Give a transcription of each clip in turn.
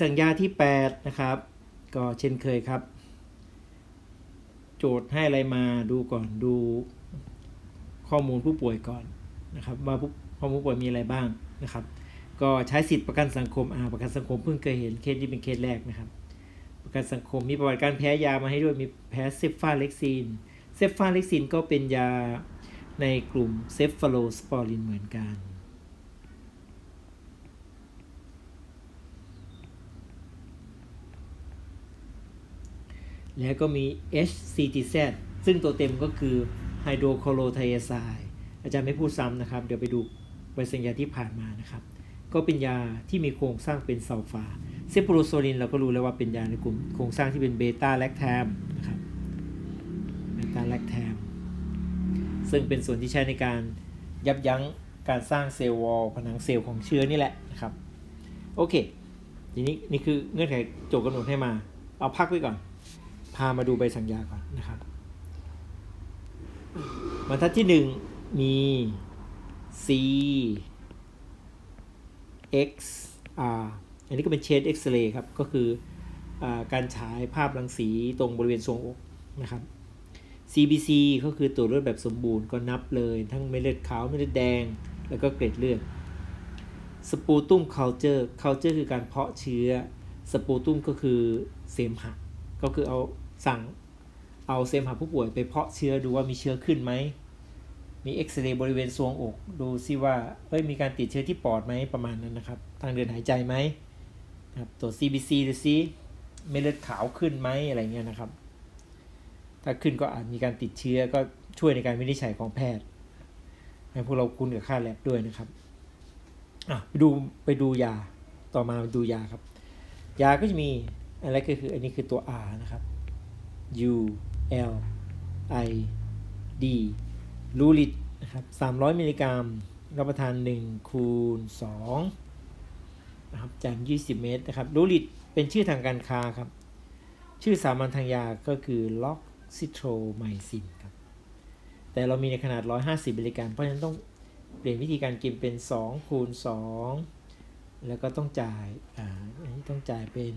สั่งยาที่ 8 นะครับ ก็เช่นเคยครับ โจทย์ให้อะไรมาดูก่อนดูข้อมูลผู้ป่วยก่อนนะครับ ว่าผู้ข้อมูลผู้ป่วยมีอะไรบ้างนะครับ ก็ใช้สิทธิประกันสังคมอ่าประกันสังคมเพิ่งเคยเห็นเคสนี้เป็นเคสแรกนะครับ ประกันสังคมมีประวัติการแพ้ยามาให้ด้วยมีแพ้เซฟฟาเล็กซีนเซฟฟาเล็กซีนก็เป็นยาในกลุ่มเซฟฟาโลสปอรินเหมือนกัน แล้วก็มี HCTZ ซึ่งตัวเต็มก็คือไฮโดรโคโลไทไซด์อาจารย์ไม่พูดซ้ำนะครับ เดี๋ยวไปดูใบสัญญาที่ผ่านมานะครับ ก็เป็นยาที่มีโครงสร้างเป็นซัลฟาเซปโรโซลินเราก็รู้แล้วว่าเป็นยาในกลุ่มโครงสร้างที่เป็นเบต้าแลคแทมนะครับเบต้าแลคแทมซึ่งเป็นส่วนที่ใช้ในการยับยั้งการสร้างเซลล์วอลผนังเซลล์ของเชื้อนี่แหละนะครับ โอเค ทีนี้นี่คือเงื่อนไขโจทย์กำหนดให้มา เอาพักไว้ก่อนามาดูใบสั่งยาก่อนนะครับบรรทัดที่หนึ่งมี C X R อันนี้ก็เป็นเชดเอ็กซเรย์ครับ ก็คืออการฉายภาพรังสีตรงบริเวณทรวงอกนะครับ CBC ก็คือตรวจเลือดแบบสมบูรณ์ก็นับเลย ทั้งเม็ดเลือดขาวเม็ดเลือดแดง แล้วก็เกล็ดเลือดสปูตุม culture culture คือการเพาะเชื้อสปูตุมก็คือเสมหะ ก็คือเอา สั่งเอาเสมหะผู้ป่วยไปเพาะเชื้อดูว่ามีเชื้อขึ้นไหม มีเอ็กซเรย์บริเวณทรวงอก ดูซิว่าเอ้ยมีการติดเชื้อที่ปอดไหมประมาณนั้นนะครับ ทางเดินหายใจไหมครับตัว CBC ดูซิเม็ดเลือดขาวขึ้นไหมอะไรเงี้ยนะครับ ถ้าขึ้นก็อาจมีการติดเชื้อก็ช่วยในการวินิจฉัยของแพทย์ ให้พวกเราคุ้นกับค่าแลบด้วยนะครับอะไปดูไปดูยาต่อมาดูยาครับ ยาก็จะมีอะไรก็คืออันนี้คือตัว R นะครับ U L I D ลูลิตนะครับ300 มิลลิกรัม รับประทาน 1 คูณ2นะครับจาก 20 เมตรนะครับลูลิตเป็นชื่อทางการค้าครับ ชื่อสามัญทางยาก็คือล็อกซิโทรไมซินครับ แต่เรามีในขนาด 150 มิลลิกรัม เพราะฉะนั้นต้องเปลี่ยนวิธีการกินเป็น 2 คูณ 2 แล้วก็ต้องจ่าย อ่าอันนี้ต้องจ่ายเป็น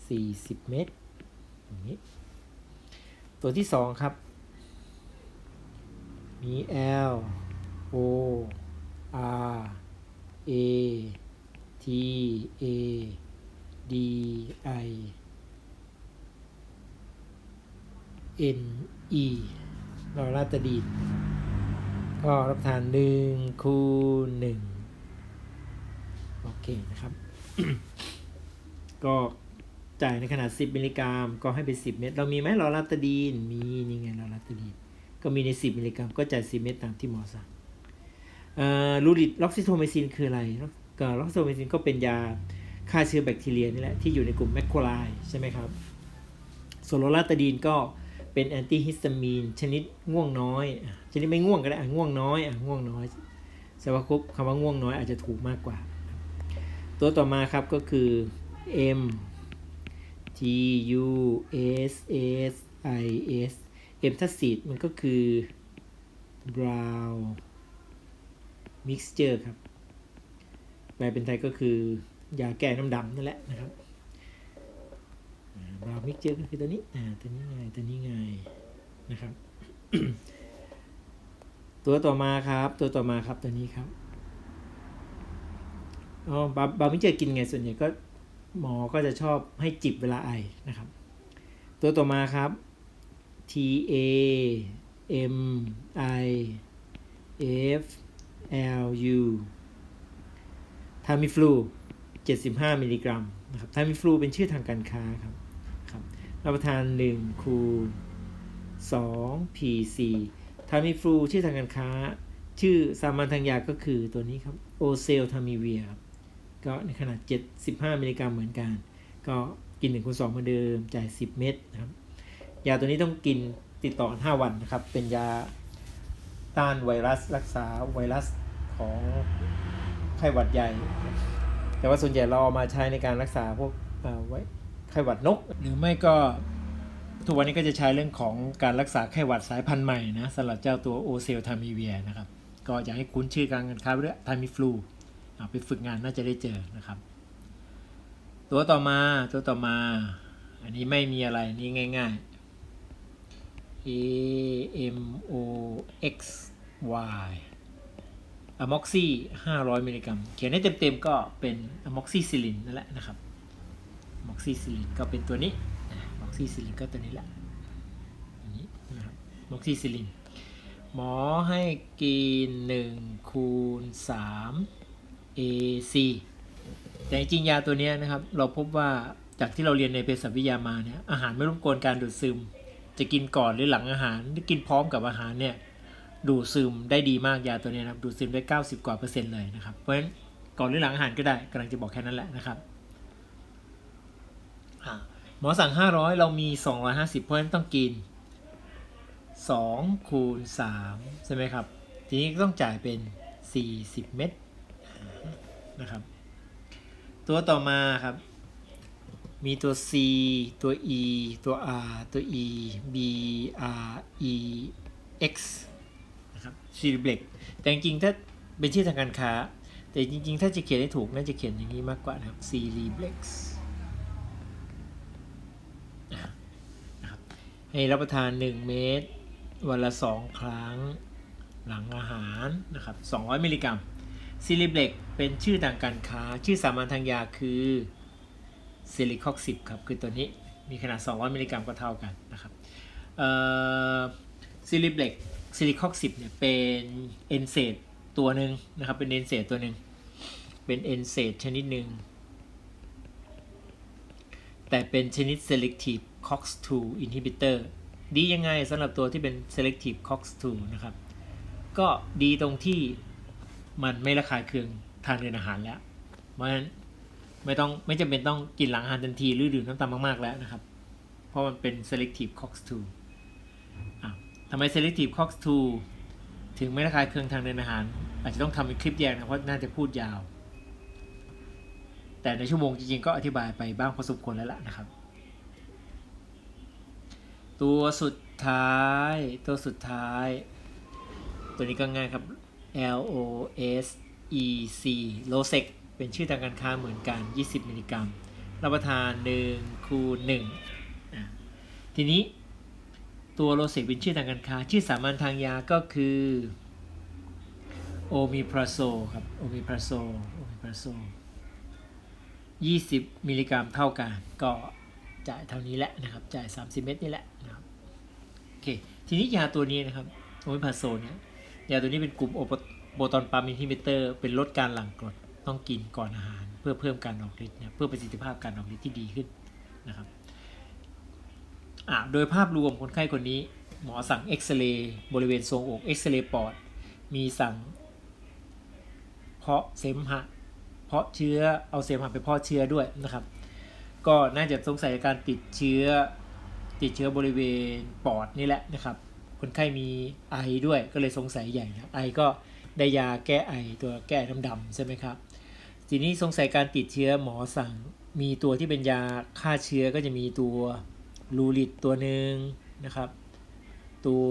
40 เม็ดอย่างนี้ ตัวที่2ครับ มี L O R A T A D I N E ลอราตาดีนก็รับทานหนึ่งคูณหนึ่งโอเคนะครับ ก็ จ่ายในขนาด 10 มิลลิกรัมก็ให้เป็น10 เม็ดเรามีไหมลอราตาดีนมีนี่ไงลอราตาดีนก็มีใน 10 มิลลิกรัมก็จ่าย 10 เม็ดตามที่หมอสั่งลูริดล็อกซิโทไมซินคืออะไรก็ล็อกซิโทไมซินก็เป็นยาฆ่าเชื้อแบคทีเรียนี่แหละที่อยู่ในกลุ่มแมคโครไลใช่ไหมครับส่วนโลราตาดีนก็เป็นแอนตี้ฮิสตามีนชนิดง่วงน้อย ชนิดไม่ง่วงก็ได้ง่วงน้อยอะง่วงน้อยแต่ว่าครบคำว่าง่วงน้อยอาจจะถูกมากกว่า ตัวต่อมาครับก็คือ M T U S S I S M ทัศน์มันก็คือ brown mixture ครับ แปลเป็นไทยก็คือยาแก้น้ำดำนั่นแหละนะครับบราวมิกเจอร์ก็คือตัวนี้อ่าตัวนี้ไงตัวนี้ไงนะครับ ตัวต่อมาครับ ตัวต่อมาครับตัวนี้ครับอ๋อบาบราวมิกเจอร์กินไงส่วนใหญ่ก็ หมอก็จะชอบให้จิบเวลาไอนะครับ ตัวต่อมาครับ T A M I F L U ทามิฟลู 75 มิลลิกรัมนะครับทามิฟลูเป็นชื่อทางการค้าครับครับรับประทาน 1 คูณ 2 PC ทามิฟลูชื่อทางการค้า ชื่อสามัญทางยาก็คือตัวนี้ครับ โอเซลทามิเวียครับ ก็ในขนาด 75มิลลิกรัมเหมือนกัน ก็กิน1คูณ2เหมือนเดิม จ่าย 10 เม็ดนะครับ ยาตัวนี้ต้องกินติดต่อ 5 วันนะครับ เป็นยาต้านไวรัสรักษาไวรัสของไข้หวัดใหญ่ แต่ว่าส่วนใหญ่เราเอามาใช้ในการรักษาพวกไว้ไข้หวัดนก หรือไม่ก็ทุกวันนี้ก็จะใช้เรื่องของการรักษาไข้หวัดสายพันธุ์ใหม่นะสำหรับเจ้าตัวโอเซลทามิเวียนะครับ ก็อยากให้คุ้นชื่อการกันค้าไปด้วยทามิฟลู ไปฝึกงานน่าจะได้เจอนะครับ ตัวต่อมาตัวต่อมา อันนี้ไม่มีอะไรนี่ง่าย ๆ A M O X Y อะม็อกซี่500 มิลลิกรัม เขียนให้เต็มๆก็เป็นอะม็อกซี่ซิลินนั่นแหละนะครับอะม็อกซี่ซิลินก็เป็นตัวนี้อะม็อกซี่ซิลินก็ตัวนี้แหละอันนี้นะครับอะม็อกซี่ซิลินหมอให้กิน1คูณ3 AC แต่จริงยาตัวนี้นะครับ เราพบว่าจากที่เราเรียนในเภสัชวิทยามาเนี่ยอาหารไม่รบกวนการดูดซึม จะกินก่อนหรือหลังอาหารหรือกินพร้อมกับอาหารเนี่ยดูดซึมได้ดีมากยาตัวนี้นะครับดูดซึมได้ 90 กว่าเปอร์เซ็นต์เลยนะครับเพราะฉะนั้นก่อนหรือหลังอาหารก็ได้กำลังจะบอกแค่นั้นแหละนะครับหมอสั่ง 500 เรามี 250 เพราะฉะนั้นต้องกิน 2 คูณ 3 ใช่ไหมครับ ทีนี้ก็ต้องจ่ายเป็น 40 เม็ด นะครับ ตัวต่อมาครับ มีตัว C ตัว E ตัว R ตัว E B R E X นะครับซีริเบกแต่จริงๆถ้าเป็นชื่อทางการค้า แต่จริงๆ ถ้าจะเขียนให้ถูกน่าจะเขียนอย่างนี้มากกว่านะครับ c r e b l e x นะครับให้รับประทาน 1 เม็ดวันละ 2 ครั้งหลังอาหารนะครับ 200 มิลลิกรัม ซีริเบกเป็นชื่อทางการค้า ชื่อสามัญทางยาคือซิลิคอก10ครับ คือตัวนี้มีขนาด 200 มิลลิกรัมก็เท่ากันนะครับซิลิเบกซิลิคอก10เนี่ยเป็นเอนเซตตัวหนึ่งนะครับ เป็นเอนเซตตัวหนึ่งเป็นเอนเซตชนิดหนึ่งแต่เป็นชนิด selective COX2 inhibitor ดียังไงสำหรับตัวที่เป็น selective COX2 นะครับ ก็ดีตรงที่ มันไม่ระคายเคืองทางเดินอาหารแล้ว เพราะฉะนั้นไม่ต้องไม่จำเป็นต้องกินหลังอาหารทันทีหรือดื่มน้ำตาลมากๆแล้วนะครับ เพราะมันเป็น selective COX2 อะทำไม selective COX2 ถึงไม่ระคายเคืองทางเดินอาหาร อาจจะต้องทำเป็นคลิปแยกนะเพราะน่าจะพูดยาว แต่ในชั่วโมงจริงๆก็อธิบายไปบ้างพอสมควรแล้วล่ะนะครับ ตัวสุดท้ายตัวสุดท้าย ตัวนี้ก็ง่ายครับ L O S E C l o s e c เป็นชื่อทางการค้าเหมือนกัน 20 มิลลิกรัม รับประทาน 1 คูณ1อะทีนี้ตัวโลเซกเป็นชื่อทางการค้า ชื่อสามัญทางยาก็คือโอมิพราโซครับ โอมิพราโซ โอมิพราโซ 20 มิลลิกรัมเท่ากัน ก็จ่ายเท่านี้แหละนะครับ จ่าย 30 เม็ดนี่แหละนะครับ โอเค ทีนี้ยาตัวนี้นะครับ โอมิพาโซเนี่ย ยาตัวนี้เป็นกลุ่มโอโบตอนปามินฮิเบเตอร์ เป็นลดการหลั่งกรดต้องกินก่อนอาหาร เพื่อเพิ่มการออกฤทธิ์เนี่ยเพื่อประสิทธิภาพการออกฤทธิ์ที่ดีขึ้นนะครับอ่าโดยภาพรวมคนไข้คนนี้ หมอสั่งเอ็กซเรย์บริเวณทรวงอกเอ็กซเรย์ปอด มีสั่ง เพาะเสมหะ เพาะเชื้อเอาเสมหะไปเพาะเชื้อด้วยนะครับ ก็น่าจะสงสัยการติดเชื้อติดเชื้อบริเวณปอดนี่แหละนะครับ คนไข้มีไอด้วยก็เลยสงสัยใหญ่นะไอก็ได้ยาแก้ไอตัวแก้ดำๆใช่ไหมครับ ทีนี้สงสัยการติดเชื้อหมอสั่งมีตัวที่เป็นยาฆ่าเชื้อก็จะมีตัวลูริดตัวหนึ่งนะครับ ตัว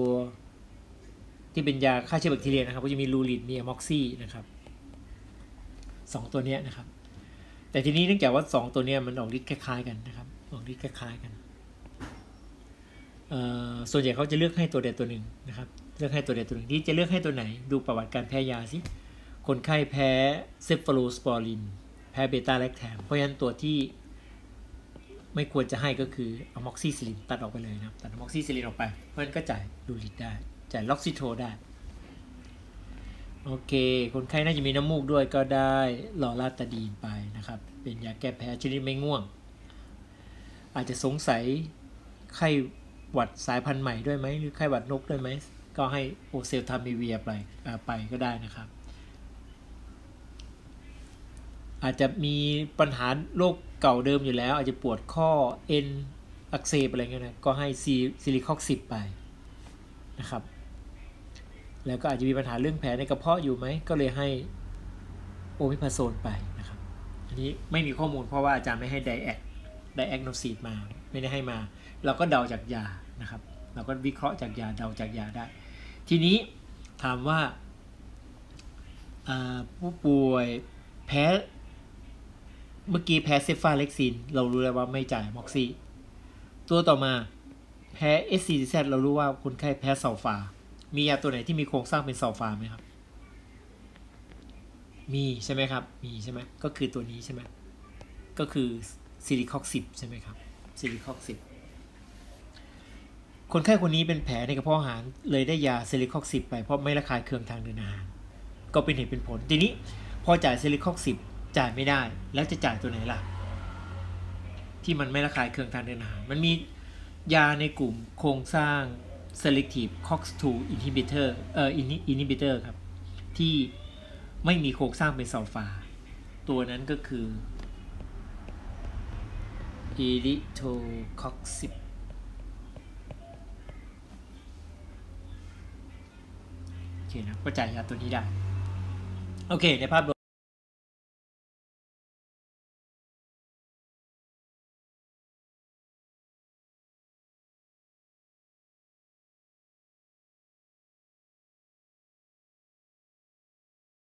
ที่เป็นยาฆ่าเชื้อแบคทีเรียนะครับ ก็จะมีลูริดมีอะม็อกซี่นะครับสองตัวเนี้ยนะครับ แต่ทีนี้เนื่องจากว่า 2 ตัวเนี้ยมันออกฤทธิ์คล้ายๆกันนะครับ ออกฤทธิ์คล้ายๆกัน ส่วนใหญ่เขาจะเลือกให้ตัวใดตัวหนึ่งนะครับเลือกให้ตัวใดตัวหนึ่งที่จะเลือกให้ตัวไหน ดูประวัติการแพ้ยาสิคนไข้แพ้เซฟโฟโลสปอรินแพ้เบต้าแลคแทมเพราะฉะนั้นตัวที่ไม่ควรจะให้ก็คืออะม็อกซิซิลินตัดออกไปเลยนะตัดอะม็อกซิซิลินออกไป เพราะฉะนั้นก็จ่ายดูริดได้ จ่ายล็อกซิโทได้โอเค คนไข้น่าจะมีน้ำมูกด้วยก็ได้ลอราตาดีนไปนะครับ เป็นยาแก้แพ้ชนิดไม่ง่วง อาจจะสงสัยไข้ หวัดสายพันธุ์ใหม่ด้วยไหมหรือไข้หวัดนกด้วยไหม ก็ให้โอเซลทามิเวียไปไปก็ได้นะครับ อาจจะมีปัญหาโรคเก่าเดิมอยู่แล้ว อาจจะปวดข้อเอ็นอักเสบอะไรเงี้ยนะก็ให้ซีซิลิคอกซิบไปนะครับ แล้วก็อาจจะมีปัญหาเรื่องแผลในกระเพาะอยู่ไหม ก็เลยให้โอมิพาโซนไปนะครับ อันนี้ไม่มีข้อมูลเพราะว่าอาจารย์ไม่ให้ไดแอคไดแอคโนซีดมา ไม่ได้ให้มา เราก็เดาจากยา นะครับ เราก็วิเคราะห์จากยาเดาจากยาได้ ทีนี้ถามว่าผู้ป่วยแพ้เมื่อกี้แพ้เซฟาเล็กซิน เรารู้แล้วว่าไม่จ่ายม็อกซี่ตัวต่อมาแพ้ SCZ เรารู้ว่าคนไข้แพ้ซัลฟา มียาตัวไหนที่มีโครงสร้างเป็นซัลฟาไหมครับ มีใช่ไหมครับ มีใช่ไหมก็คือตัวนี้ใช่ไหมก็คือซิลิคอกสิบใช่ไหมครับซิลิคอกสิบ คนไข้คนนี้เป็นแผลในกระเพาะอาหาร เลยได้ยาซิลิคอกสิบไปเพราะไม่ระคายเคืองทางเดินอาหาร ก็เป็นเหตุเป็นผล ทีนี้พอจ่ายซิลิคอกสิบจ่ายไม่ได้ แล้วจะจ่ายตัวไหนล่ะ ที่มันไม่ระคายเคืองทางเดินอาหาร มันมียาในกลุ่มโครงสร้าง selective COX2 inhibitor เอ่อ inhibitor ครับ ที่ไม่มีโครงสร้างเป็นซัลฟา ตัวนั้นก็คือ e r i t o c o x 10 โอเคนะก็จ่ายยาตัวนี้ได้ โอเคในภาพรวม